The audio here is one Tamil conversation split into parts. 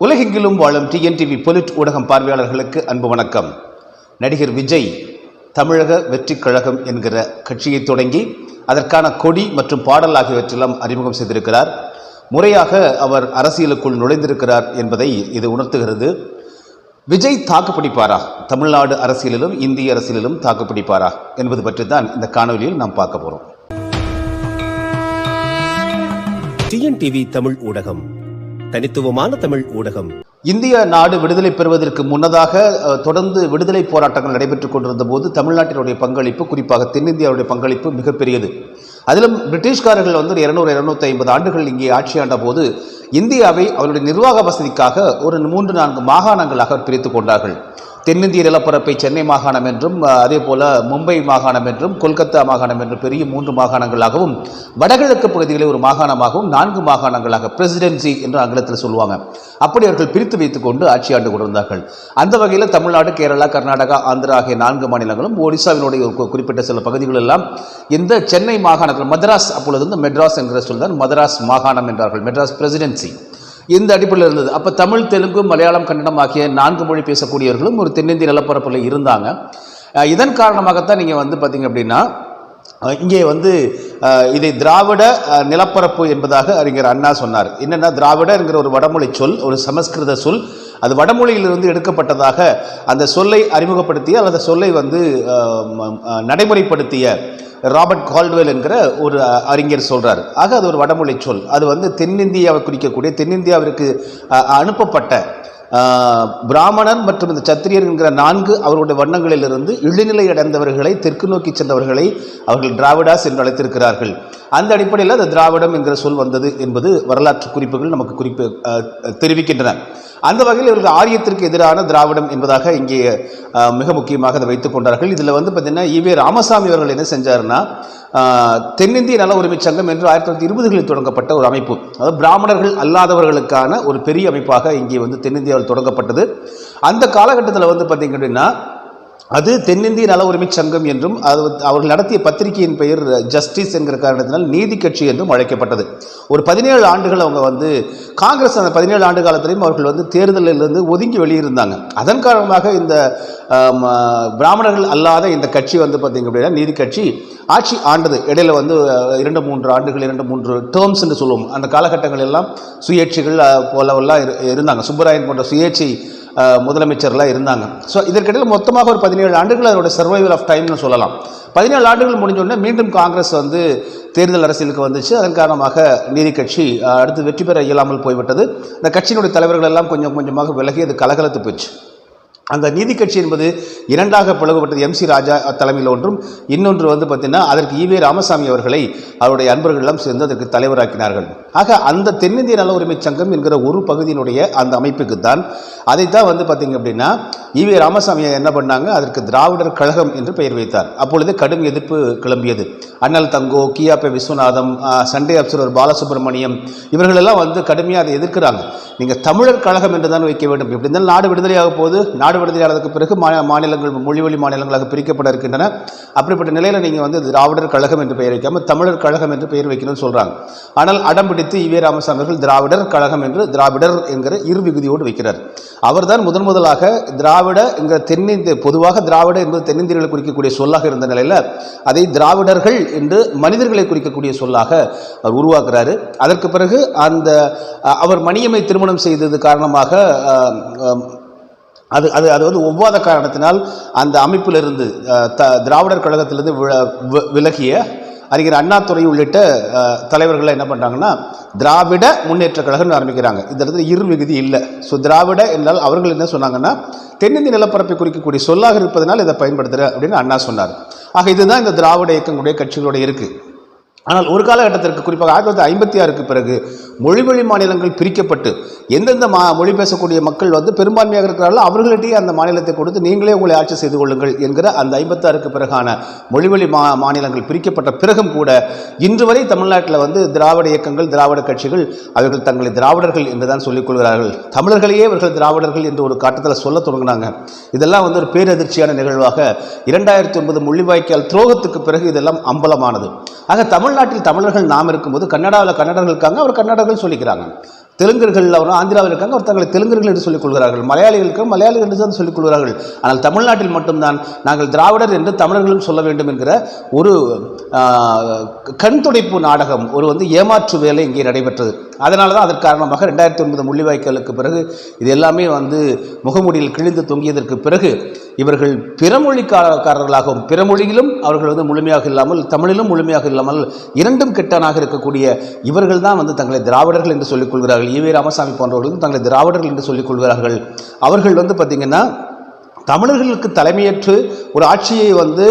உலகெங்கிலும் வாழும் டிஎன்டிவி பொலிட் ஊடகம் பார்வையாளர்களுக்கு அன்பு வணக்கம். நடிகர் விஜய் தமிழக வெற்றிக் கழகம் என்கிற கட்சியை தொடங்கி அதற்கான கொடி மற்றும் பாடல் ஆகியவற்றெல்லாம் அறிமுகம் செய்திருக்கிறார். முறையாக அவர் அரசியலுக்குள் நுழைந்திருக்கிறார் என்பதை இது உணர்த்துகிறது. விஜய் தாக்குப்பிடிப்பாரா? தமிழ்நாடு அரசியலிலும் இந்திய அரசியலிலும் தாக்குப்பிடிப்பாரா? என்பது பற்றி தான் இந்த காணொலியில் நாம் பார்க்க போகிறோம் டிஎன்டிவி தமிழ் ஊடகம். தனித்துவமான தமிழ் ஊடகம். இந்திய நாடு விடுதலை பெறுவதற்கு முன்னதாக தொடர்ந்து விடுதலை போராட்டங்கள் நடைபெற்றுக் கொண்டிருந்த போது தமிழ்நாட்டினுடைய பங்களிப்பு குறிப்பாக தென்னிந்தியாவுடைய பங்களிப்பு மிகப்பெரியது அதிலும் பிரிட்டிஷ்காரர்கள் வந்து இருநூறு இருநூத்தி ஐம்பது ஆண்டுகள் இங்கே ஆட்சியாண்ட போது இந்தியாவை அவருடைய நிர்வாக வசதிக்காக ஒரு மூன்று நான்கு மாகாணங்களாக பிரித்துக் கொண்டார்கள். தென்னிந்திய நிலப்பரப்பை சென்னை மாகாணம் என்றும் அதே போல மும்பை மாகாணம் என்றும் கொல்கத்தா மாகாணம் என்றும் பெரிய மூன்று மாகாணங்களாகவும் வடகிழக்கு பகுதிகளை ஒரு மாகாணமாகவும் நான்கு மாகாணங்களாக பிரசிடென்சி என்று ஆங்கிலத்தில் சொல்லுவாங்க. அப்படி அவர்கள் பிரித்து வைத்துக்கொண்டு ஆட்சி ஆண்டு கொண்டிருந்தார்கள். அந்த வகையில் தமிழ்நாடு கேரளா கர்நாடகா ஆந்திரா ஆகிய நான்கு மாநிலங்களும் ஒடிசாவினுடைய ஒரு குறிப்பிட்ட சில பகுதிகள் எல்லாம் இந்த சென்னை மாகாணத்தில் மதராஸ் அப்பொழுது வந்து மெட்ராஸ் என்கிற சொல் மதராஸ் மாகாணம் என்றார்கள் மெட்ராஸ் பிரசிடென்சி. இந்த அடிப்படையில் இருந்தது. அப்போ தமிழ் தெலுங்கு மலையாளம் கன்னடம் ஆகிய நான்கு மொழி பேசக்கூடியவர்களும் ஒரு தென்னிந்திய நிலப்பரப்பில் இருந்தாங்க. இதன் காரணமாகத்தான் நீங்கள் வந்து பார்த்தீங்க அப்படின்னா இங்கே வந்து இதை திராவிட நிலப்பரப்பு என்பதாக அறிஞர் அண்ணா சொன்னார். என்னென்னா திராவிடங்கிற ஒரு வடமொழி சொல் ஒரு சமஸ்கிருத சொல் அது வடமொழியிலிருந்து எடுக்கப்பட்டதாக அந்த சொல்லை அறிமுகப்படுத்திய அல்லது சொல்லை வந்து நடைமுறைப்படுத்திய ராபர்ட் கால்டுவெல் என்கிற ஒரு அறிஞர் சொல்கிறார் ஆக அது ஒரு வடமொழி சொல். அது வந்து தென்னிந்தியாவை குறிக்கக்கூடிய தென்னிந்தியாவிற்கு அனுப்பப்பட்ட பிராமணர் பிராமணன் மற்றும் இந்த சத்திரியர் என்கிற நான்கு அவருடைய வண்ணங்களிலிருந்து இழிநிலை அடைந்தவர்களை தெற்கு நோக்கி சென்றவர்களை அவர்கள் திராவிடாஸ் என்று அழைத்திருக்கிறார்கள். அந்த அடிப்படையில் அந்த திராவிடம் என்கிற சொல் வந்தது என்பது வரலாற்று குறிப்புகள் நமக்கு குறிப்பு தெரிவிக்கின்றன. அந்த வகையில் இவர்கள் ஆரியத்திற்கு எதிரான திராவிடம் என்பதாக இங்கே மிக முக்கியமாக அதை வைத்துக் கொண்டார்கள். இதில் வந்து பார்த்தீங்கன்னா இவே ராமசாமி அவர்கள் என்ன செஞ்சார்னா தென்னிந்திய நல உரிமை சங்கம் என்று ஆயிரத்தி தொள்ளாயிரத்தி இருபதுகளில் தொடங்கப்பட்ட ஒரு அமைப்பு. அதாவது பிராமணர்கள் அல்லாதவர்களுக்கான ஒரு பெரிய அமைப்பாக இங்கே வந்து இந்தியாவில் தொடங்கப்பட்டது. அந்த காலகட்டத்தில் வந்து பார்த்தீங்க அப்படின்னா அது தென்னிந்திய நல உரிமை சங்கம் என்றும் அது அவர்கள் நடத்திய பத்திரிகையின் பெயர் ஜஸ்டிஸ் என்கிற காரணத்தினால் நீதி கட்சி என்றும் அழைக்கப்பட்டது. ஒரு பதினேழு ஆண்டுகள் அவங்க வந்து காங்கிரஸ் அந்த பதினேழு ஆண்டு காலத்திலையும் அவர்கள் வந்து தேர்தலிலிருந்து ஒதுங்கி வெளியிருந்தாங்க. அதன் காரணமாக இந்த பிராமணர்கள் அல்லாத இந்த கட்சி வந்து பார்த்தீங்க அப்படின்னா நீதி கட்சி ஆட்சி ஆண்டது. இடையில வந்து இரண்டு மூன்று ஆண்டுகள் இரண்டு மூன்று டேர்ம்ஸ் என்று சொல்லுவோம். அந்த காலகட்டங்கள் எல்லாம் சுயேட்சிகள் போலவெல்லாம் இரு- இருந்தாங்க. சுப்பராயன் போன்ற சுயேட்சை முதலமைச்சர்லாம் இருந்தாங்க. ஸோ இதற்கிடையில் மொத்தமாக ஒரு பதினேழு ஆண்டுகள் அதோட சர்வைவல் ஆஃப் டைம்னு சொல்லலாம். பதினேழு ஆண்டுகள் முடிஞ்சோடனே மீண்டும் காங்கிரஸ் வந்து தேர்தல் அரசியலுக்கு வந்துச்சு. அதன் காரணமாக நீதி கட்சி அடுத்து வெற்றி பெற இயலாமல் போய்விட்டது. இந்த கட்சியினுடைய தலைவர்கள் எல்லாம் கொஞ்சம் கொஞ்சமாக விலகி அது கலகலத்து போச்சு. அந்த நீதி கட்சி என்பது இரண்டாக பிளவுபட்டது எம் சி ராஜா தலைமையில் ஒன்றும் இன்னொன்று வந்து பார்த்திங்கன்னா அதற்கு ஈவே ராமசாமி அவர்களை அவருடைய அன்பர்களெல்லாம் சேர்ந்து அதற்கு தலைவராக்கினார்கள். ஆக அந்த தென்னிந்திய நல உரிமை சங்கம் என்கிற ஒரு பகுதியினுடைய அந்த அமைப்புக்கு தான் அதைத்தான் வந்து பார்த்தீங்க அப்படின்னா ஈவே ராமசாமி என்ன பண்ணாங்க அதற்கு திராவிடர் கழகம் என்று பெயர் வைத்தார். அப்பொழுது கடும் எதிர்ப்பு கிளம்பியது. அண்ணல் தங்கோ கியாபே விஸ்வநாதம் சண்டே அப்சரர் பாலசுப்ரமணியம் இவர்களெல்லாம் வந்து கடுமையாக அதை எதிர்க்கிறாங்க. நீங்கள் தமிழர் கழகம் என்று தான் வைக்க வேண்டும். எப்படி இருந்தாலும் நாடு விடுதலையாக போது நாடு விடுதலையானதுக்கு பிறகு மா- மாநிலங்கள் மொழி வழி மாநிலங்களாக பிரிக்கப்பட இருக்கின்றன. அப்படிப்பட்ட நிலையில் நீங்கள் வந்து திராவிடர் கழகம் என்று பெயர் வைக்காமல் தமிழர் கழகம் என்று பெயர் வைக்கணும்னு சொல்கிறாங்க ஆனால் அடம் பிடித்து ஈவே ராமசாமி அவர்கள் திராவிடர் கழகம் என்று திராவிடர் என்கிற இரு விகுதியோடு வைக்கிறார். அவர்தான் முதன் முதலாக திராவிட என்கிற தென்னிந்திய பொதுவாக திராவிட என்பது தென்னிந்தியர்களை குறிக்கக்கூடிய சொல்லாக இருந்த நிலையில் அதை திராவிடர்கள் என்று மனிதர்களை குறிக்கக்கூடிய சொல்லாக அவர் உருவாக்குறாரு. அதற்கு பிறகு அந்த அவர் மணியமை திருமணம் செய்தது காரணமாக அது அது அது வந்து ஒவ்வாத காரணத்தினால் அந்த அமைப்பிலிருந்து த திராவிடர் கழகத்திலிருந்து வில- விலகிய அறிஞர் அண்ணாத்துறை உள்ளிட்ட அஹ், தலைவர்கள் என்ன பண்ணுறாங்கன்னா திராவிட முன்னேற்ற கழகம்னு ஆரம்பிக்கிறாங்க. இந்த இடத்துல இரு மிகுதி இல்லை. ஸோ திராவிட என்றால் அவர்கள் என்ன சொன்னாங்கன்னா தென்னிந்திய நிலப்பரப்பை குறிக்கக்கூடிய சொல்லாக இருப்பதனால் இதை பயன்படுத்துகிற அப்படின்னு அண்ணா சொன்னார். ஆக இதுதான் இந்த திராவிட இயக்கங்களுடைய கட்சிகளோட இருக்குது ஆனால் ஒரு காலகட்டத்திற்கு குறிப்பாக ஆயிரத்தி தொள்ளாயிரத்தி ஐம்பத்தி ஆறுக்கு பிறகு மொழி வழி மாநிலங்கள் பிரிக்கப்பட்டு எந்தெந்த மா மொழி பேசக்கூடிய மக்கள் வந்து பெரும்பான்மையாக இருக்கிறார்களோ அவர்களிடையே அந்த மாநிலத்தை கொடுத்து நீங்களே உங்களை ஆட்சி செய்து கொள்ளுங்கள் என்கிற அந்த ஐம்பத்தாறுக்கு பிறகான மொழிவழி மா மாநிலங்கள் பிரிக்கப்பட்ட பிறகும் கூட இன்று வரை தமிழ்நாட்டில் வந்து திராவிட இயக்கங்கள் திராவிட கட்சிகள் அவர்கள் தங்களை திராவிடர்கள் என்று தான் சொல்லிக்கொள்கிறார்கள் தமிழர்களையே இவர்கள் திராவிடர்கள் என்று ஒரு காட்டத்தில் சொல்ல தொடங்கினாங்க. இதெல்லாம் வந்து ஒரு பேரதிர்ச்சியான நிகழ்வாக இரண்டாயிரத்தி ஒன்பது முள்ளிவாய்க்கால் துரோகத்துக்கு பிறகு இதெல்லாம் அம்பலமானது. ஆக தமிழ்நாட்டில் தமிழர்கள் நாம் இருக்கும்போது கன்னடாவில் கன்னடர்கள் இருக்காங்க அவர் கன்னடர்கள் சொல்லிக்கிறாங்க. தெலுங்கர்கள் அவர் ஆந்திராவில் இருக்காங்க அவர் தங்களை தெலுங்கர்கள் என்று சொல்லிக் கொள்கிறார்கள். மலையாளிகள் மலையாளிகள் என்று தான் சொல்லிக் கொள்கிறார்கள். ஆனால் தமிழ்நாட்டில் மட்டும்தான் நாங்கள் திராவிடர் என்று தமிழர்களும் சொல்ல வேண்டும் என்கிற ஒரு கண் துடைப்பு நாடகம் ஒரு வந்து ஏமாற்று வேலை இங்கே நடைபெற்றது. அதனால தான் அதற்கு காரணமாக ரெண்டாயிரத்தி ஒன்பது முள்ளிவாய்க்காலுக்கு பிறகு இது எல்லாமே வந்து முகமூடியில் கிழிந்து தொங்கியதற்கு பிறகு இவர்கள் பிறமொழிக்காரர்களாகவும் பிறமொழியிலும் அவர்கள் வந்து முழுமையாக இல்லாமல் தமிழிலும் முழுமையாக இல்லாமல் இரண்டும் கெட்டனாக இருக்கக்கூடிய இவர்கள் தான் வந்து தங்களை திராவிடர்கள் என்று சொல்லிக் கொள்கிறார்கள். ஈவே ராமசாமி போன்றவர்களும் தங்களை திராவிடர்கள் என்று சொல்லிக் கொள்கிறார்கள். அவர்கள் வந்து பார்த்திங்கன்னா தமிழர்களுக்கு தலைமையேற்று ஒரு ஆட்சியை வந்து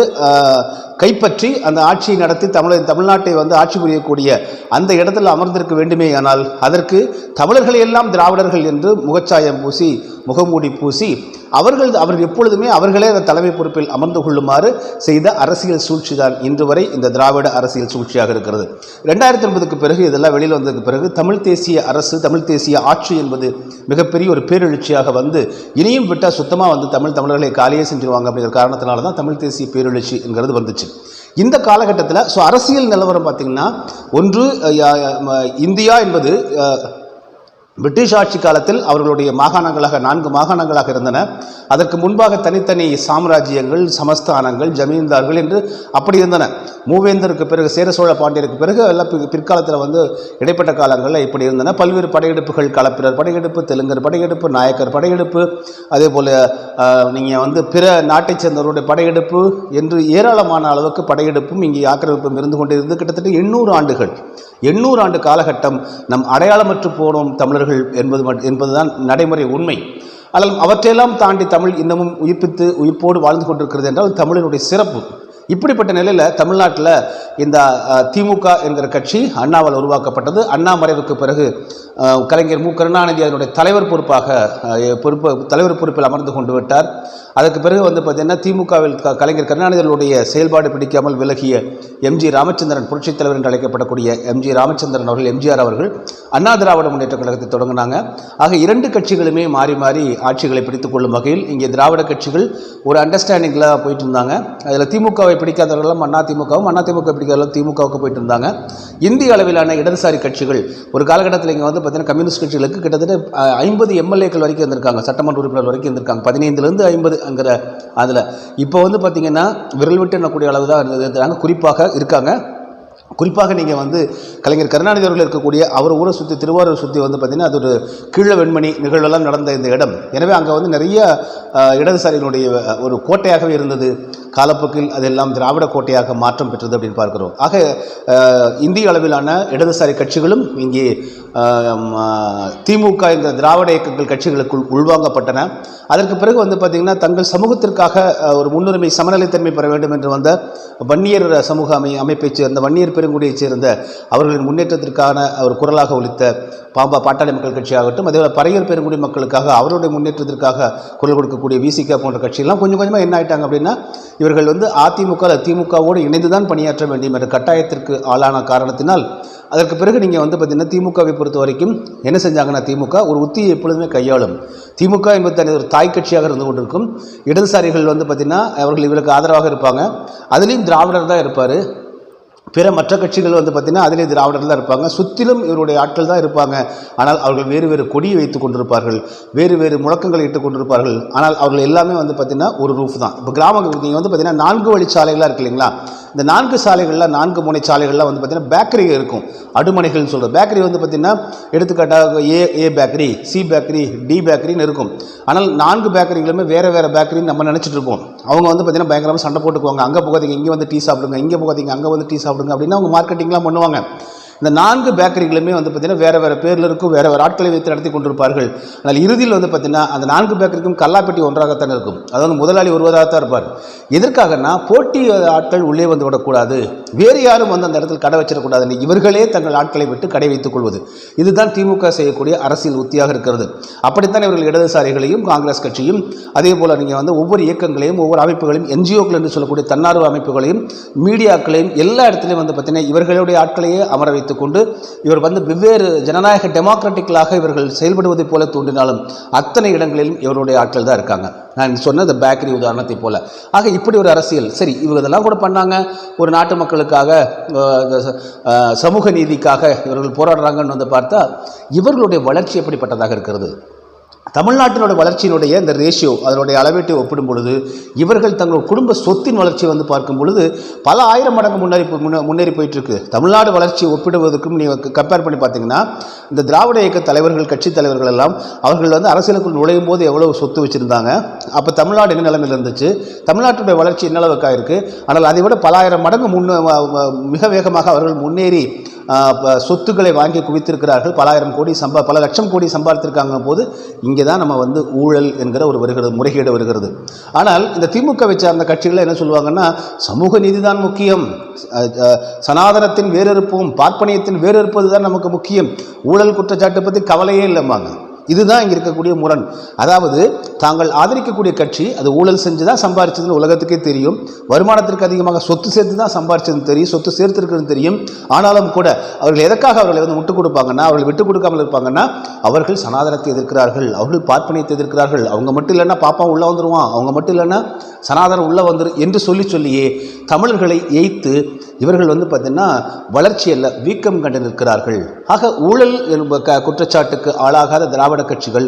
கைப்பற்றி அந்த ஆட்சியை நடத்தி தமிழ தமிழ்நாட்டை வந்து ஆட்சி புரியக்கூடிய அந்த இடத்தில் அமர்ந்திருக்க வேண்டுமே ஆனால் அதற்கு தமிழர்களையெல்லாம் திராவிடர்கள் என்று முகச்சாயம் பூசி முகமூடி பூசி அவர்கள் அவர்கள் எப்பொழுதுமே அவர்களே அந்த தலைமை பொறுப்பில் அமர்ந்து கொள்ளுமாறு செய்த அரசியல் சூழ்ச்சி தான் இன்று வரை இந்த திராவிட அரசியல் சூழ்ச்சியாக இருக்கிறது. ரெண்டாயிரத்தி ஒன்பதுக்கு பிறகு இதெல்லாம் வெளியில் வந்ததுக்கு பிறகு தமிழ் தேசிய அரசு தமிழ் தேசிய ஆட்சி என்பது மிகப்பெரிய ஒரு பேரெழுச்சியாக வந்து இனியும் விட்டால் சுத்தமாக வந்து தமிழ் தமிழர்களை காலியே செஞ்சிருவாங்க அப்படிங்கிற காரணத்தினால தான் தமிழ் தேசிய பேரெழுச்சி என்கிறது வந்துச்சு. இந்த காலகட்டத்தில் ஸோ அரசியல் நிலவரம் பார்த்திங்கன்னா ஒன்று இந்தியா என்பது பிரிட்டிஷ் ஆட்சி காலத்தில் அவர்களுடைய மாகாணங்களாக நான்கு மாகாணங்களாக இருந்தன. அதற்கு முன்பாக தனித்தனி சாம்ராஜ்யங்கள் சமஸ்தானங்கள் ஜமீன்தார்கள் என்று அப்படி இருந்தன. மூவேந்தருக்கு பிறகு சேர சோழ பாண்டியருக்கு பிறகு எல்லாம் பிற்காலத்தில் வந்து இடைப்பட்ட காலங்களில் இப்படி இருந்தன. பல்வேறு படையெடுப்புகள் கலப்பிரர் படையெடுப்பு தெலுங்கர் படையெடுப்பு நாயக்கர் படையெடுப்பு அதே போல் நீங்கள் வந்து பிற நாட்டைச் சேர்ந்தவருடைய படையெடுப்பு என்று ஏராளமான அளவுக்கு படையெடுப்பும் இங்கே ஆக்கிரமிப்பும் இருந்து கொண்டிருந்து கிட்டத்தட்ட எண்ணூறு ஆண்டுகள். எண்ணூறு ஆண்டு காலகட்டம் நம் அடையாளமற்று போனோம் தமிழர்கள் என்பது என்பதுதான் நடைமுறை உண்மை. ஆனால் அவற்றையெல்லாம் தாண்டி தமிழ் இன்னமும் உயிர்ப்பித்து உயிர்ப்போடு வாழ்ந்து கொண்டிருக்கிறது என்றால் தமிழினுடைய சிறப்பு. இப்படிப்பட்ட நிலையில் தமிழ்நாட்டில் இந்த திமுக என்கிற கட்சி அண்ணாவால் உருவாக்கப்பட்டது. அண்ணா மறைவுக்கு பிறகு கலைஞர் மு. கருணாநிதி அதனுடைய தலைவர் பொறுப்பாக பொறுப்பு தலைவர் பொறுப்பில் அமர்ந்து கொண்டு விட்டார். அதற்கு பிறகு வந்து பார்த்திங்கன்னா திமுகவில் கலைஞர் கருணாநிதிகளுடைய செயல்பாடு பிடிக்காமல் விலகிய எம்ஜி ராமச்சந்திரன் புரட்சித் தலைவர் என்று அழைக்கப்படக்கூடிய எம்ஜி ராமச்சந்திரன் அவர்கள் எம்ஜிஆர் அவர்கள் அண்ணா திராவிட முன்னேற்ற கழகத்தை தொடங்கினாங்க. ஆக இரண்டு கட்சிகளுமே மாறி மாறி ஆட்சிகளை பிடித்துக் கொள்ளும் வகையில் இங்கே திராவிட கட்சிகள் ஒரு அண்டர்ஸ்டாண்டிங்கில் போயிட்டு இருந்தாங்க. அதில் திமுகவை பிடிக்காதவர்களும் அண்ணா திமுகவும் அண்ணா திமுக பிடிக்காதவர்களும் திமுகவுக்கு போயிட்டு இருந்தாங்க இந்திய அளவிலான இடதுசாரி கட்சிகள் ஒரு காலகட்டத்தில் இங்கே வந்து பார்த்தீங்கன்னா கம்யூனிஸ்ட் கட்சிகளுக்கு கிட்டத்தட்ட ஐம்பது எம்எல்ஏக்கள் வரைக்கும் இருந்திருக்காங்க சட்டமன்ற உறுப்பினர் வரைக்கும் இருந்திருக்காங்க. பதினைந்துலேருந்து ஐம்பதுங்கிற அதில். இப்போ வந்து பார்த்தீங்கன்னா விரல் விட்டு எண்ணக்கூடிய அளவு தான் இருந்திருக்காங்க. குறிப்பாக இருக்காங்க. குறிப்பாக நீங்கள் வந்து கலைஞர் கருணாநிதி அவர்கள் இருக்கக்கூடிய அவர் ஊரை சுற்றி திருவாரூர் சுற்றி வந்து பார்த்திங்கன்னா அது ஒரு கீழ வெண்மணி நிகழ்வெல்லாம் நடந்த இந்த இடம். எனவே அங்கே வந்து நிறைய இடதுசாரிகளுடைய இடதுசாரியினுடைய ஒரு கோட்டையாகவே இருந்தது. காலப்போக்கில் அதெல்லாம் திராவிட கோட்டையாக மாற்றம் பெற்றது அப்படின்னு பார்க்கிறோம். ஆக இந்திய அளவிலான இடதுசாரி கட்சிகளும் இங்கே திமுக இந்த திராவிட இயக்கங்கள் கட்சிகளுக்குள் உள்வாங்கப்பட்டன. அதற்கு பிறகு வந்து பார்த்திங்கன்னா தங்கள் சமூகத்திற்காக ஒரு முன்னுரிமை சமநிலைத்தன்மை பெற வேண்டும் என்று வந்த வன்னியர் சமூக அமை அமைப்பைச் சேர்ந்த வன்னியர் பெருங்குடியைச் சேர்ந்த அவர்களின் முன்னேற்றத்திற்கான ஒரு குரலாக ஒழித்த பாம்பா பாட்டாளி மக்கள் கட்சியாகட்டும் அதே போல் பறையர் பெருங்குடி மக்களுக்காக அவருடைய முன்னேற்றத்திற்காக குரல் கொடுக்கக்கூடிய விசிகா போன்ற கட்சியெல்லாம் கொஞ்சம் கொஞ்சமாக என்ன ஆயிட்டாங்க அப்படின்னா இவர்கள் வந்து அதிமுக திமுகவோடு இணைந்து தான் பணியாற்ற வேண்டும் என்ற கட்டாயத்திற்கு ஆளான காரணத்தினால் அதற்கு பிறகு நீங்கள் வந்து பார்த்தீங்கன்னா திமுகவை பொறுத்த வரைக்கும் என்ன செஞ்சாங்கன்னா திமுக ஒரு உத்தியை எப்பொழுதுமே கையாளும். திமுக என்பது தனது ஒரு தாய் கட்சியாக இருந்து கொண்டிருக்கும். இடதுசாரிகள் வந்து பார்த்திங்கன்னா அவர்கள் இவருக்கு ஆதரவாக இருப்பாங்க. அதுலேயும் திராவிடர் தான் இருப்பார். பிற மற்ற கட்சிகள் வந்து பார்த்திங்கன்னா அதிலே திராவிடர்கள் தான் இருப்பாங்க. சுற்றிலும் இவருடைய ஆட்கள் தான் இருப்பாங்க. ஆனால் அவர்கள் வேறு வேறு கொடியை வைத்து கொண்டிருப்பார்கள். வேறு வேறு முழக்கங்களை இட்டுக் கொண்டிருப்பார்கள். ஆனால் அவர்கள் எல்லாமே வந்து பார்த்திங்கன்னா ஒரு ரூஃப் தான். இப்போ கிராம நீங்கள் வந்து பார்த்திங்கன்னா நான்கு வழி சாலைகளாக இருக்கு இல்லைங்களா? இந்த நான்கு சாலைகளில் நான்கு முனை சாலைகள்லாம் வந்து பார்த்திங்கன்னா பேக்கரி இருக்கும். அடுமனைகள்னு சொல்கிற பேக்கரி வந்து பார்த்திங்கன்னா எடுத்துக்காட்டாக A A bakery C bakery D பேக்கரின்னு இருக்கும். ஆனால் நான்கு பேக்கரிகளுமே வேறு வேறு பேக்கரின்னு நம்ம நினச்சிட்டு இருக்கோம். அவங்க வந்து பார்த்திங்கன்னா பயங்கரமாக சண்டை போட்டுக்குவாங்க. அங்கே போகாதீங்க இங்கே வந்து டீ சாப்பிடுங்க இங்கே போகாதீங்க அங்கே வந்து டீ சாப்பிடுங்க அப்படின்னு அவங்க மார்க்கெட்டிங்லாம் பண்ணுவாங்க. இந்த நான்கு பேக்கரிகளுமே வந்து பார்த்திங்கன்னா வேறு வேறு பேரில் இருக்கும் வேறு வேறு ஆட்களை வைத்து நடத்தி கொண்டிருப்பார்கள். ஆனால் இறுதியில் வந்து பார்த்திங்கன்னா அந்த நான்கு பேக்கரிக்கும் கல்லாப்பெட்டி ஒன்றாகத்தான் இருக்கும். அதாவது முதலாளி ஒருவராகத்தான் இருப்பார். எதற்காகனா போட்டி ஆட்கள் உள்ளே வந்து விடக்கூடாது. வேறு யாரும் வந்து அந்த இடத்தில் கடை வச்சிடக்கூடாது இவர்களே தங்கள் ஆட்களை விட்டு கடை வைத்துக் கொள்வது. இதுதான் திமுக செய்யக்கூடிய அரசியல் உத்தியாக இருக்கிறது. அப்படித்தான் இவர்கள் இடதுசாரிகளையும் காங்கிரஸ் கட்சியும் அதே போல் நீங்கள் வந்து ஒவ்வொரு இயக்கங்களையும் ஒவ்வொரு அமைப்புகளையும் என்ஜிஓக்கள் என்று சொல்லக்கூடிய தன்னார்வ அமைப்புகளையும் மீடியாக்களையும் எல்லா இடத்துலையும் வந்து பார்த்திங்கன்னா இவர்களுடைய ஆட்களையே அமர வைத்து வைத்துக்கொண்டு இவர் வந்து வெவ்வேறு ஜனநாயக டெமோக்ராட்டிக்கலாக இவர்கள் செயல்படுவதைப் போல தோன்றினாலும் அத்தனை இடங்களிலும் இவருடைய ஆட்கள் தான் இருக்காங்க. நான் சொன்ன இந்த பேக்கரி உதாரணத்தை போல. ஆக இப்படி ஒரு அரசியல் சரி இவங்க இதெல்லாம் கூட பண்ணாங்க. ஒரு நாட்டு மக்களுக்காக சமூக நீதிக்காக இவர்கள் போராடுறாங்கன்னு வந்து பார்த்தா இவர்களுடைய வளர்ச்சி எப்படிப்பட்டதாக இருக்கிறது? தமிழ்நாட்டினோட வளர்ச்சியினுடைய இந்த ரேஷியோ அதனுடைய அளவீட்டை ஒப்பிடும் பொழுது இவர்கள் தங்கள் குடும்ப சொத்தின் வளர்ச்சியை வந்து பார்க்கும் பொழுது பல ஆயிரம் மடங்கு முன்னேறி முன்ன- முன்னேறி போயிட்டு இருக்கு தமிழ்நாடு வளர்ச்சியை ஒப்பிடுவதற்கும் நீங்கள் கம்பேர் பண்ணி பார்த்தீங்கன்னா இந்த திராவிட இயக்க தலைவர்கள் கட்சி தலைவர்கள் எல்லாம் அவர்கள் வந்து அரசியலுக்குள் நுழையும் போது எவ்வளவு சொத்து வச்சுருந்தாங்க. அப்போ தமிழ்நாடு என்ன நிலைமையில் இருந்துச்சு? தமிழ்நாட்டுடைய வளர்ச்சி என்ன அளவுக்காக ஆனால் அதை விட பல ஆயிரம் மடங்கு முன் மிக வேகமாக அவர்கள் முன்னேறி சொத்துக்களை வாங்கி குவித்திருக்கிறார்கள். பலாயிரம் கோடி சம்பா பல லட்சம் கோடி சம்பாதித்திருக்காங்க போது இங்கே தான் நம்ம வந்து ஊழல் என்கிற ஒரு வருகிறது முறைகேடு வருகிறது. ஆனால் இந்த திமுகவை சார்ந்த கட்சிகளில் என்ன சொல்லுவாங்கன்னா சமூக நீதி தான் முக்கியம் சனாதனத்தின் வேறறுப்பும் பார்ப்பனியத்தின் வேறறுப்பது தான் நமக்கு முக்கியம். ஊழல் குற்றச்சாட்டு பற்றி கவலையே இல்லைம்பாங்க. இதுதான் இங்கே இருக்கக்கூடிய முரண். அதாவது தாங்கள் ஆதரிக்கக்கூடிய கட்சி அது ஊழல் செஞ்சு தான் சம்பாரிச்சதுன்னு உலகத்துக்கே தெரியும். வருமானத்திற்கு அதிகமாக சொத்து சேர்த்து தான் சம்பாரிச்சதுன்னு தெரியும் சொத்து சேர்த்திருக்கிறது தெரியும். ஆனாலும் கூட அவர்கள் எதற்காக அவர்களை வந்து விட்டு கொடுப்பாங்கன்னா அவர்கள் விட்டு கொடுக்காமல் இருப்பாங்கன்னா அவர்கள் சனாதனத்தை எதிர்க்கிறார்கள் அவர்கள் பார்ப்பனியத்தை எதிர்க்கிறார்கள். அவங்க மட்டும் இல்லைன்னா பாப்பா உள்ளே வந்துருவான். அவங்க மட்டும் இல்லைன்னா சனாதனம் உள்ளே வந்துடும் என்று சொல்லி சொல்லியே தமிழர்களை எய்த்து இவர்கள் வந்து பார்த்திங்கன்னா வளர்ச்சி அல்ல வீக்கம் கண்டு நிற்கிறார்கள். ஆக ஊழல் என்ப க குற்றச்சாட்டுக்கு ஆளாகாத திராவிட கட்சிகள்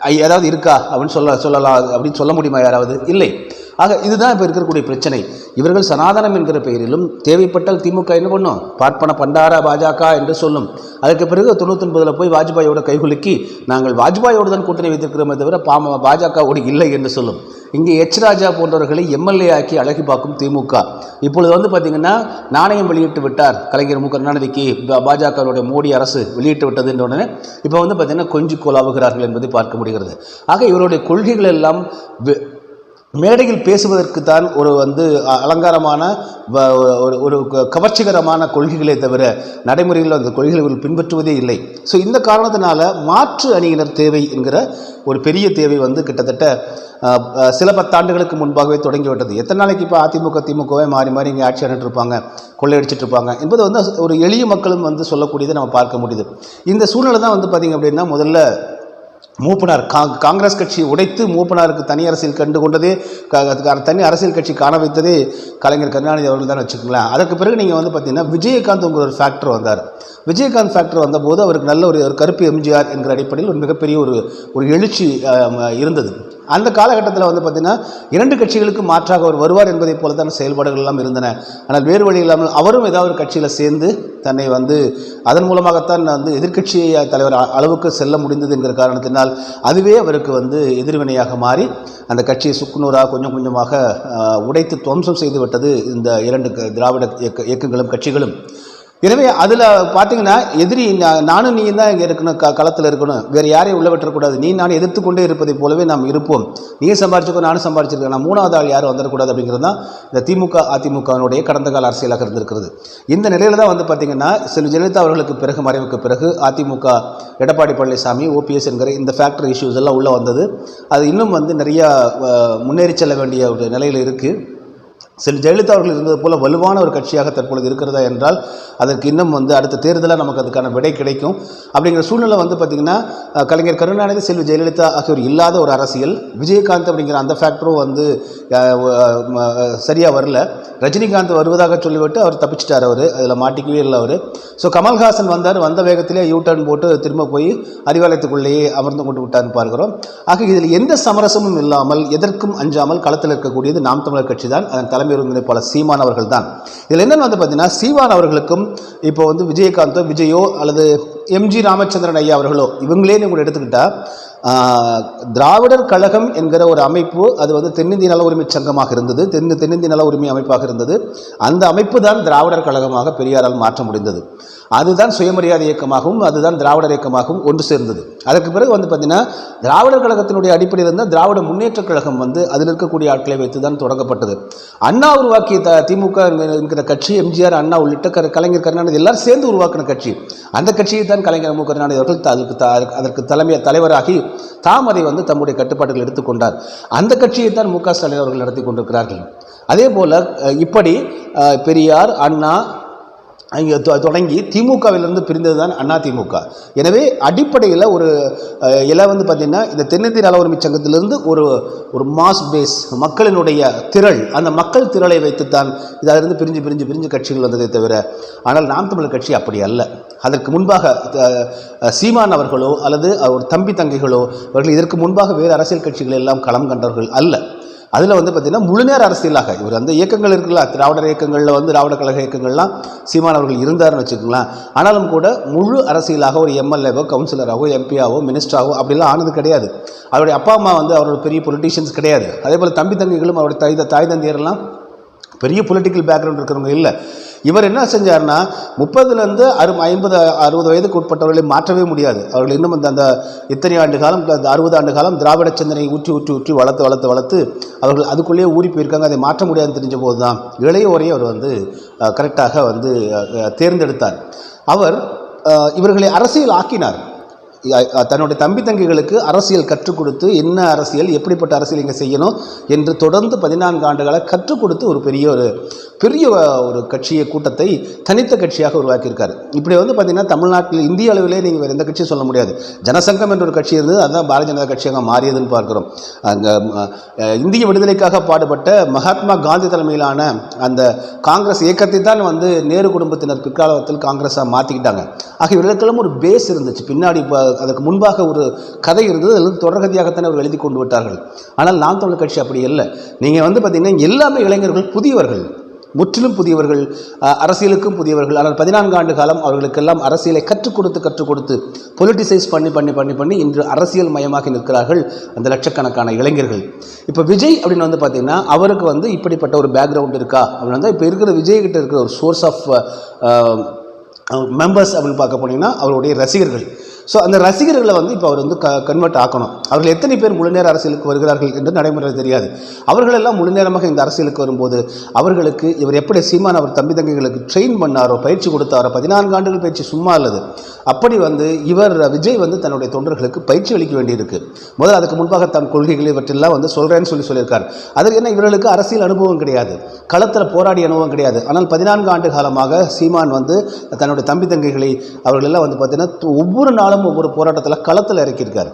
ஐ- ஏதாவது இருக்கா? அப்படின்னு சொல்ல சொல்லலாம் அப்படின்னு சொல்ல முடியுமா யாராவது? இல்லை. ஆக இதுதான் இப்போ இருக்கக்கூடிய பிரச்சனை. இவர்கள் சனாதனம் என்கிற பெயரிலும் தேவைப்பட்டால் திமுக என்ன பண்ணும்? பார்ப்பன பண்டார பாஜக என்று சொல்லும். அதுக்கு பிறகு தொண்ணூத்தொன்பதில் போய் வாஜ்பாயோட கைகுலுக்கி நாங்கள் வாஜ்பாயோடு தான் கூட்டணி வைத்திருக்கிறோமே தவிர பாம பாஜகவோடு இல்லை என்று சொல்லும். இங்கே எச் ராஜா போன்றவர்களை எம்எல்ஏ ஆக்கி அழகி பார்க்கும் திமுக. இப்பொழுது வந்து பார்த்தீங்கன்னா நாணயம் வெளியிட்டு விட்டார் கலைஞர் மு. கருணாநிதிக்கு பாஜகவுடைய மோடி அரசு வெளியிட்டு விட்டது என்ற உடனே இப்போ வந்து பார்த்தீங்கன்னா கொஞ்சி கோலாவுகிறார்கள் என்பதை பார்க்க முடிகிறது. ஆக இவருடைய கொள்கைகள் எல்லாம் வெ- மேடையில் பேசுவதற்கு தான் ஒரு வந்து அலங்காரமான வ- ஒரு ஒரு க- கவர்ச்சிகரமான கொள்கைகளே தவிர நடைமுறையில் அந்த கொள்கைகளை இவர்கள் பின்பற்றுவதே இல்லை. ஸோ இந்த காரணத்தினால மாற்று அணியினர் தேவை என்கிற ஒரு பெரிய தேவை வந்து கிட்டத்தட்ட சில பத்தாண்டுகளுக்கு முன்பாகவே தொடங்கிவிட்டது. எத்தனை நாளைக்கு இப்போ அதிமுக திமுகவே மாறி மாறி இங்கே ஆட்சி இருப்பாங்க கொள்ளையடிச்சிட்டு இருப்பாங்க என்பது வந்து ஒரு எளிய மக்களும் வந்து சொல்லக்கூடியதை நம்ம பார்க்க முடியுது. இந்த சூழ்நிலை தான் வந்து பார்த்திங்க அப்படின்னா முதல்ல மூப்பனார் காங் காங்கிரஸ் கட்சி உடைத்து மூப்பனாருக்கு தனி அரசியல் கண்டு கொண்டதே தனி அரசியல் கட்சி காண வைத்ததே கலைஞர் கருணாநிதி அவர்கள் தான் வச்சுக்கோங்களேன். அதற்கு பிறகு நீங்கள் வந்து பார்த்தீங்கன்னா விஜயகாந்த்ங்கிற ஒரு ஃபேக்டர் வந்தார். விஜயகாந்த் ஃபேக்டர் வந்தபோது அவருக்கு நல்ல ஒரு கருப்பு எம்ஜிஆர் என்கிற அடிப்படையில் ஒரு மிகப்பெரிய ஒரு ஒரு எழுச்சி இருந்தது. அந்த காலகட்டத்தில் வந்து பார்த்திங்கன்னா இரண்டு கட்சிகளுக்கு மாற்றாக அவர் வருவார் என்பதைப் போல தான் செயல்பாடுகள் எல்லாம் இருந்தன. ஆனால் வேறு வழி இல்லாமல் அவரும் ஏதாவது ஒரு கட்சியில் சேர்ந்து தன்னை வந்து அதன் மூலமாகத்தான் வந்து எதிர்க்கட்சி தலைவர் அ- அளவுக்கு செல்ல முடிந்தது என்கிற காரணத்தினால் அதுவே அவருக்கு வந்து எதிர்வினையாக மாறி அந்த கட்சியை சுக்குநூறாக கொஞ்சம் கொஞ்சமாக உடைத்து துவம்சம் செய்து விட்டது இந்த இரண்டு க- திராவிட இயக்க இயக்கங்களும் கட்சிகளும். எனவே அதில் பார்த்தீங்கன்னா எதிரி நானும் நீ தான் இங்கே இருக்கணும் க களத்தில் இருக்கணும். வேறு யாரையும் உள்ள விட்டுறக்கூடாது. நீ நான் எதிர்த்து கொண்டே இருப்பதை போலவே நாம் இருப்போம். நீயும் சம்பாரிச்சுக்கோ நானும் சம்பாரிச்சிருக்கேன். நான் மூணாவது ஆள் யாரும் வந்துடக்கூடாது அப்படிங்கிறது தான் இந்த திமுக அதிமுகவினுடைய கடந்த கால அரசியலாக இருந்திருக்கிறது. இந்த நிலையில் தான் வந்து பார்த்தீங்கன்னா செல்வி ஜெயலலிதா அவர்களுக்கு பிறகு மறைவுக்கு பிறகு அதிமுக எடப்பாடி பழனிசாமி ஓபிஎஸ் என்கிற இந்த ஃபேக்டரி இஷ்யூஸ் எல்லாம் உள்ளே வந்தது. அது இன்னும் வந்து நிறையா முன்னேறி செல்ல வேண்டிய ஒரு நிலையில் இருக்குது செல்வி ஜெயலலிதா அவர்கள் இருந்தது போல வலுவான ஒரு கட்சியாக தற்பொழுது இருக்கிறதா என்றால் அதற்கு இன்னும் வந்து அடுத்த தேர்தலாக நமக்கு அதுக்கான விடை கிடைக்கும். அப்படிங்கிற சூழ்நிலை வந்து பார்த்திங்கன்னா கலைஞர் கருணாநிதி செல்வி ஜெயலலிதா ஆகியோர் இல்லாத ஒரு அரசியல். விஜயகாந்த் அப்படிங்கிற அந்த ஃபேக்டரும் வந்து சரியாக வரல. ரஜினிகாந்த் வருவதாக சொல்லிவிட்டு அவர் தப்பிச்சிட்டார் அவர். அதில் மாட்டிக்கவே இல்லை அவர். ஸோ கமல்ஹாசன் வந்தார். வந்த வேகத்திலே யூ டர்ன் போட்டு திரும்ப போய் அறிவாலயத்துக்குள்ளேயே அமர்ந்து கொண்டு விட்டார்னு பார்க்குறோம். ஆக இதில் எந்த சமரசமும் இல்லாமல் எதற்கும் அஞ்சாமல் களத்தில் இருக்கக்கூடியது நாம் தமிழர் கட்சி தான் அதன் தலைமை போல சீமான் அவர்கள் தான் இதில் என்னென்னு வந்து பார்த்தீங்கன்னா சீமான் அவர்களுக்கும் இப்போ வந்து விஜயகாந்தோ விஜயோ அல்லது எம்ஜி ராமச்சந்திரன் ஐயா அவர்களோ இவங்களே நீங்கள் எடுத்துக்கிட்டால் திராவிடர் கழகம் என்கிற ஒரு அமைப்பு அது வந்து தென்னிந்திய நல உரிமை சங்கமாக இருந்தது. தென் தென்னிந்திய நல உரிமை அமைப்பாக இருந்தது. அந்த அமைப்பு தான் திராவிடர் கழகமாக பெரியாரால் மாற்ற முடிந்தது. அதுதான் சுயமரியாதை இயக்கமாகவும் அதுதான் திராவிடர் இயக்கமாகவும் ஒன்று சேர்ந்தது. அதற்கு பிறகு வந்து பார்த்திங்கன்னா திராவிடர் கழகத்தினுடைய அடிப்படையில் இருந்தால் திராவிட முன்னேற்றக் கழகம் வந்து அதில் இருக்கக்கூடிய ஆட்களை வைத்து தான் தொடங்கப்பட்டது. அண்ணா உருவாக்கிய த திமுக என்கிற கட்சி எம்ஜிஆர் அண்ணா உள்ளிட்ட க கலைஞர் கருணாநிதி எல்லாரும் சேர்ந்து உருவாக்கின கட்சி. அந்த கட்சியை தான் கலைஞர் மு. கருணாநிதி அவர்கள் அதுக்கு த- அதற்கு- அதற்கு தலைமை தலைவராகி தாம் அதை வந்து தம்முடைய கட்டுப்பாடுகள் எடுத்துக்கொண்டார் அந்த கட்சியை தான் மு க ஸ்டாலின் அவர்கள் நடத்தி கொண்டிருக்கிறார்கள். அதே போல் இப்படி பெரியார் அண்ணா அங்கே தொடங்கி திமுகவிலிருந்து பிரிந்தது தான் அண்ணா திமுக எனவே அடிப்படையில் ஒரு எல்லாம் இலை வந்து பார்த்திங்கன்னா இந்த தென்னிந்திய நல உரிமை சங்கத்திலிருந்து ஒரு ஒரு மாஸ் பேஸ் மக்களினுடைய திரள் அந்த மக்கள் திரளை வைத்துத்தான் இதிலிருந்து பிரிஞ்சு பிரிஞ்சு பிரிஞ்சு கட்சிகள் வந்ததே தவிர ஆனால் நாம் தமிழர் கட்சி அப்படி அல்ல. அதற்கு முன்பாக சீமான் அவர்களோ அல்லது அவர் தம்பி தங்கைகளோ அவர்கள் இதற்கு முன்பாக வேறு அரசியல் கட்சிகள் எல்லாம் களம் கண்டவர்கள் அல்ல. அதில் வந்து பார்த்திங்கன்னா முழுநேர அரசியலாக இவர் அந்த இயக்கங்கள் இருக்குல்ல திராவிடர் இயக்கங்களில் வந்து திராவிட கழக இயக்கங்கள்லாம் சீமான் அவர்கள் இருந்தார்னு வச்சுக்கோங்களேன். ஆனாலும் கூட முழு அரசியலாக ஒரு எம்எல்ஏவோ கவுன்சிலராகவோ எம்பியாவோ மினிஸ்டராகவோ அப்படிலாம் ஆனது கிடையாது. அவருடைய அப்பா அம்மா வந்து அவரோட பெரிய பொலிட்டீஷியன்ஸ் கிடையாது. அதே போல் தம்பி தங்கைகளும் அவருடைய தாய் தாய் தந்தையரெல்லாம் பெரிய பொலிட்டிக்கல் பேக்ரவுண்ட் இருக்கிறவங்க இல்லை. இவர் என்ன செஞ்சார்னா முப்பதுலேருந்து அறு ஐம்பது அறுபது வயதுக்கு உட்பட்டவர்களை மாற்றவே முடியாது. அவர்கள் இன்னும் அந்த அந்த இத்தனை ஆண்டு காலம் அந்த அறுபது ஆண்டு காலம் திராவிட சிந்தனை ஊற்றி ஊற்றி ஊற்றி வளர்த்து வளர்த்து வளர்த்து அவர்கள் அதுக்குள்ளேயே ஊறி போயிருக்காங்க. அதை மாற்ற முடியாதுன்னு தெரிஞ்ச போது தான் இளையோரையும் அவர் வந்து கரெக்டாக வந்து தேர்ந்தெடுத்தார். அவர் இவர்களை அரசியல் ஆக்கினார். தன்னுடைய தம்பி தங்கைகளுக்கு அரசியல் கற்றுக் கொடுத்து என்ன அரசியல் எப்படிப்பட்ட அரசியல் இங்கே செய்யணும் என்று தொடர்ந்து பதினான்கு ஆண்டுகளை கற்றுக் கொடுத்து ஒரு பெரிய ஒரு பெரிய ஒரு கட்சியை கூட்டத்தை தனித்த கட்சியாக உருவாக்கியிருக்காரு. இப்படி வந்து பார்த்திங்கன்னா தமிழ்நாட்டில் இந்திய அளவிலே நீங்கள் வேறு எந்த கட்சியும் சொல்ல முடியாது. ஜனசங்கம் என்ற ஒரு கட்சி இருந்தது அதுதான் பாரதிய ஜனதா கட்சியாக மாறியதுன்னு பார்க்குறோம். அங்கே இந்திய விடுதலைக்காக பாடுபட்ட மகாத்மா காந்தி தலைமையிலான அந்த காங்கிரஸ் இயக்கத்தை தான் வந்து நேரு குடும்பத்தினர் பிற்காலத்தில் காங்கிரஸாக மாற்றிக்கிட்டாங்க ஆகிய இவர்களுக்கெல்லாம் ஒரு பேஸ் இருந்துச்சு. பின்னாடி இப்போ அதற்கு முன்பாக ஒரு கதை இருந்தது அதில் தொடர்கதியாகத்தானே அவர் எழுதி கொண்டு விட்டார்கள். ஆனால் நாம் தமிழ் கட்சி அப்படி இல்லை நீங்கள் வந்து பார்த்தீங்கன்னா எல்லாமே இளைஞர்கள் புதியவர்கள். முற்றிலும் புதியவர்கள் அரசியலுக்கும் புதியவர்கள். ஆனால் பதினான்கு ஆண்டு காலம் அவர்களுக்கெல்லாம் அரசியலை கற்றுக் கொடுத்து கற்றுக் கொடுத்து பொலிட்டிசைஸ் பண்ணி பண்ணி பண்ணி பண்ணி இன்று அரசியல் மயமாகி நிற்கிறார்கள் அந்த லட்சக்கணக்கான இளைஞர்கள். இப்போ விஜய் அப்படின்னு வந்து பார்த்தீங்கன்னா அவருக்கு வந்து இப்படிப்பட்ட ஒரு பேக்ரவுண்ட் இருக்கா? அப்படின்னு வந்து இப்போ இருக்கிற விஜய் கிட்ட இருக்கிற ஒரு சோர்ஸ் ஆஃப் மெம்பர்ஸ் அப்படின்னு பார்க்க போனீங்கன்னா அவருடைய ரசிகர்கள். ஸோ அந்த ரசிகர்களை வந்து இப்போ அவர் வந்து க கன்வெர்ட் ஆக்கணும். அவர்கள் எத்தனை பேர் முழுநேர அரசியலுக்கு வருகிறார்கள் என்று நடைமுறை தெரியாது. அவர்களெல்லாம் முழுநேரமாக இந்த அரசியலுக்கு வரும்போது அவர்களுக்கு இவர் எப்படி சீமான் அவர் தம்பி தங்கைகளுக்கு ட்ரெயின் பண்ணாரோ பயிற்சி கொடுத்தாரோ பதினான்கு ஆண்டுகள் பயிற்சி சும்மா அல்லது அப்படி வந்து இவர் விஜய் வந்து தன்னுடைய தொண்டர்களுக்கு பயிற்சி அளிக்க வேண்டியிருக்கு. முதல்ல அதுக்கு முன்பாக தன் கொள்கைகள் இவற்றெல்லாம் வந்து சொல்கிறேன்னு சொல்லி சொல்லியிருக்கார். அதுக்கு என்ன இவர்களுக்கு அரசியல் அனுபவம் கிடையாது. களத்தில் போராடிய அனுபவம் கிடையாது. ஆனால் பதினான்கு ஆண்டு காலமாக சீமான் வந்து தன்னுடைய தம்பி தங்கைகளை அவர்களெல்லாம் வந்து பார்த்தீங்கன்னா ஒவ்வொரு நாளும் ஒவ்வொரு போராட்டத்தில் களத்தில் இறக்கியிருக்கார்.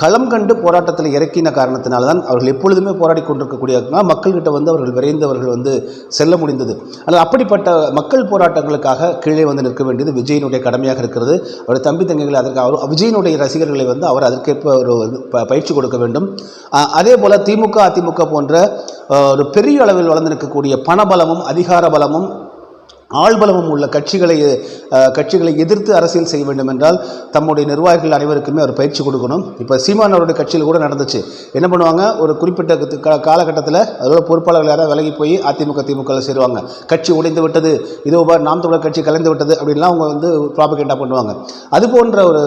களம் கண்டு போராட்டத்தில் இறக்கின காரணத்தினால தான் அவர்கள் எப்பொழுதுமே போராடி கொண்டிருக்கக்கூடிய மக்கள்கிட்ட வந்து அவர்கள் விரைந்து அவர்கள் வந்து செல்ல முடிந்தது. ஆனால் அப்படிப்பட்ட மக்கள் போராட்டங்களுக்காக கீழே வந்து நிற்க வேண்டியது விஜயனுடைய கடமையாக இருக்கிறது. அவருடைய தம்பி தங்கைகள் அதற்கு அவர் விஜயனுடைய ரசிகர்களை வந்து அவர் அதற்கேற்ப ஒரு பயிற்சி கொடுக்க வேண்டும். அதே போல் திமுக அதிமுக போன்ற ஒரு பெரிய அளவில் வளர்ந்து நிற்கக்கூடிய பணபலமும் அதிகார பலமும் ஆள்பலமும் உள்ள கட்சிகளை கட்சிகளை எதிர்த்து அரசியல் செய்ய வேண்டும் என்றால் தம்முடைய நிர்வாகிகள் அனைவருக்குமே அவர் பயிற்சி கொடுக்கணும். இப்போ சீமான் அவருடைய கட்சியில் கூட நடந்துச்சு. என்ன பண்ணுவாங்க? ஒரு குறிப்பிட்ட காலகட்டத்தில் அதோட பொறுப்பாளர்கள் யாராவது விலகி போய் அதிமுக திமுக சேருவாங்க. கட்சி உடைந்து விட்டது. இதோ பார் நாம் தமிழர் கட்சி கலைந்து விட்டது அப்படின்லாம் அவங்க வந்து ப்ராபகேண்டா பண்ணுவாங்க. அது போன்ற ஒரு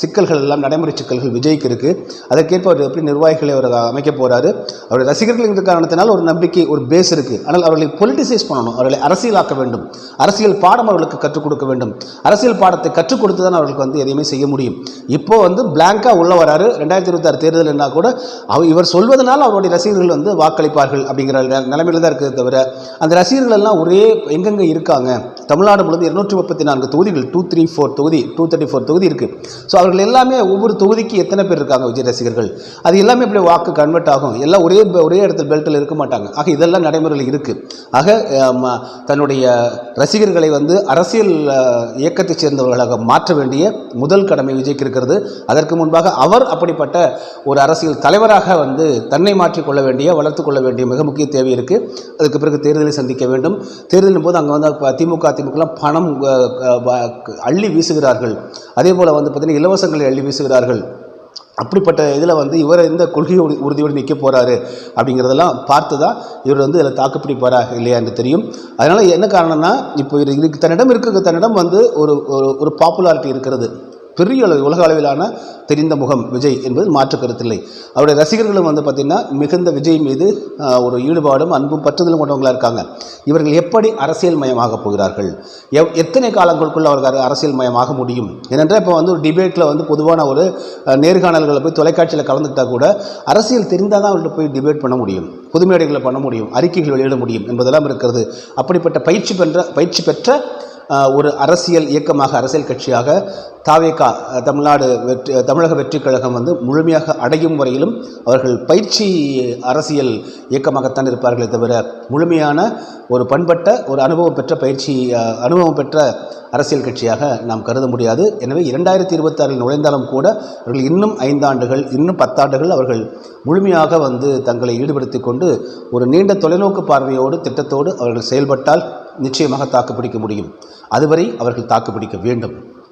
சிக்கல்கள் எல்லாம் நடைமுறை சிக்கல்கள் விஜய்க்கு இருக்குது அதற்கேற்ப அவர் எப்படி நிர்வாகிகளை அவர் அமைக்க போகிறாரு அவருடைய ரசிகர்கள் என்ற காரணத்தினால் ஒரு நம்பிக்கை ஒரு பேஸ் இருக்குது ஆனால் அவர்களை பொலிட்டிசைஸ் பண்ணணும். அவர்களை அரசியலாக்க வேண்டும். அரசியல் பாடம் அவர்களுக்கு கற்றுக் கொடுக்க வேண்டும். அரசியல் பாடத்தை கற்றுக் கொடுத்து தான் அவர்களுக்கு வந்து எதையுமே செய்ய முடியும். இப்போ வந்து பிளாங்காக உள்ள வராரு. ரெண்டாயிரத்தி இருபத்தாறு தேர்தல் என்ன கூட அவர் இவர் சொல்வதனால் அவருடைய ரசிகர்கள் வந்து வாக்களிப்பார்கள் அப்படிங்கிற நிலைமையில் தான் இருக்குது தவிர அந்த ரசிகர்கள் எல்லாம் ஒரே எங்கெங்கே இருக்காங்க? தமிழ்நாடு முழுவதும் இருநூற்றி முப்பத்தி நான்கு தொகுதிகள் டூ த்ரீ ஃபோர் தொகுதி டூ தேர்ட்டி ஃபோர் தொகுதி இருக்குது ஸோ அவர்கள் எல்லாமே ஒவ்வொரு தொகுதிக்கு எத்தனை பேர் இருக்காங்க விஜய் ரசிகர்கள்? அது எல்லாமே இப்படி வாக்கு கன்வெர்ட் ஆகும். எல்லாம் ஒரே ஒரே இடத்துல பெல்ட்டில் இருக்க மாட்டாங்க. ஆக இதெல்லாம் நடைமுறையில் இருக்குது ஆக தன்னுடைய தன்னுடைய ரசிகர்களை வந்து அரசியல் இயக்கத்தைச் சேர்ந்தவர்களாக மாற்ற வேண்டிய முதல் கடமை விஜய்க்கு இருக்கிறது. அதற்கு முன்பாக அவர் அப்படிப்பட்ட ஒரு அரசியல் தலைவராக வந்து தன்னை மாற்றிக்கொள்ள வேண்டிய வளர்த்து கொள்ள வேண்டிய மிக முக்கிய தேவை இருக்குது அதுக்கு பிறகு தேர்தலை சந்திக்க வேண்டும். தேர்தலின் போது அங்கே வந்து திமுக அதிமுகலாம் பணம் அள்ளி வீசுகிறார்கள். அதே போல் வந்து பார்த்திங்கன்னா இலவசங்களை அள்ளி வீசுகிறார்கள். அப்படிப்பட்ட இதில் வந்து இவர் இந்த கொள்கை உறு- உறுதியோடு நிற்க போகிறாரு அப்படிங்கிறதெல்லாம் பார்த்து தான் இவர் வந்து இதில் தாக்குப்பிடிப்பாரா இல்லையா என்று தெரியும். அதனால் என்ன காரணம்னா இப்போ இவர் இதுக்கு தன்னிடம் இருக்க தன்னிடம் வந்து ஒரு ஒரு ஒரு பாப்புலாரிட்டி இருக்கிறது. பெரிய அளவு உலக அளவிலான தெரிந்த முகம் விஜய் என்பது மாற்று கருத்தில்லை. அவருடைய ரசிகர்களும் வந்து பார்த்திங்கன்னா மிகுந்த விஜய் மீது ஒரு ஈடுபாடும் அன்பும் பற்றுதலும் கொண்டவங்களாக இருக்காங்க. இவர்கள் எப்படி அரசியல் மயமாக போகிறார்கள்? எவ் எத்தனை காலங்களுக்குள் அவர்கள் அர- அரசியல் மயமாக முடியும்? ஏனென்றால் இப்போ வந்து ஒரு டிபேட்டில் வந்து பொதுவான ஒரு நேர்காணல்களை போய் தொலைக்காட்சியில் கலந்துக்கிட்டால் கூட அரசியல் தெரிந்தால் தான் அவர்கிட்ட போய் டிபேட் பண்ண முடியும். புதுமையடைகளை பண்ண முடியும். அறிக்கைகள் வெளியிட முடியும் என்பதெல்லாம் இருக்கிறது. அப்படிப்பட்ட பயிற்சி பெற்ற பயிற்சி பெற்ற ஒரு அரசியல் இயக்கமாக அரசியல் கட்சியாக தாவேகா தமிழ்நாடு வெற்றி தமிழக வெற்றிக் கழகம் வந்து முழுமையாக அடையும் வரையிலும் அவர்கள் பயிற்சி அரசியல் இயக்கமாகத்தான் இருப்பார்களே தவிர முழுமையான ஒரு பண்பட்ட ஒரு அனுபவம் பெற்ற பயிற்சி அனுபவம் பெற்ற அரசியல் கட்சியாக நாம் கருத முடியாது. எனவே இரண்டாயிரத்தி இருபத்தாறில் நுழைந்தாலும் கூட அவர்கள் இன்னும் ஐந்தாண்டுகள் இன்னும் பத்தாண்டுகள் அவர்கள் முழுமையாக வந்து தங்களை ஈடுபடுத்தி கொண்டு ஒரு நீண்ட தொலைநோக்கு பார்வையோடு திட்டத்தோடு அவர்கள் செயல்பட்டால் நிச்சயமாக தாக்குப்பிடிக்க முடியும். அதுவரை அவர்கள் தாக்குப்பிடிக்க வேண்டும்.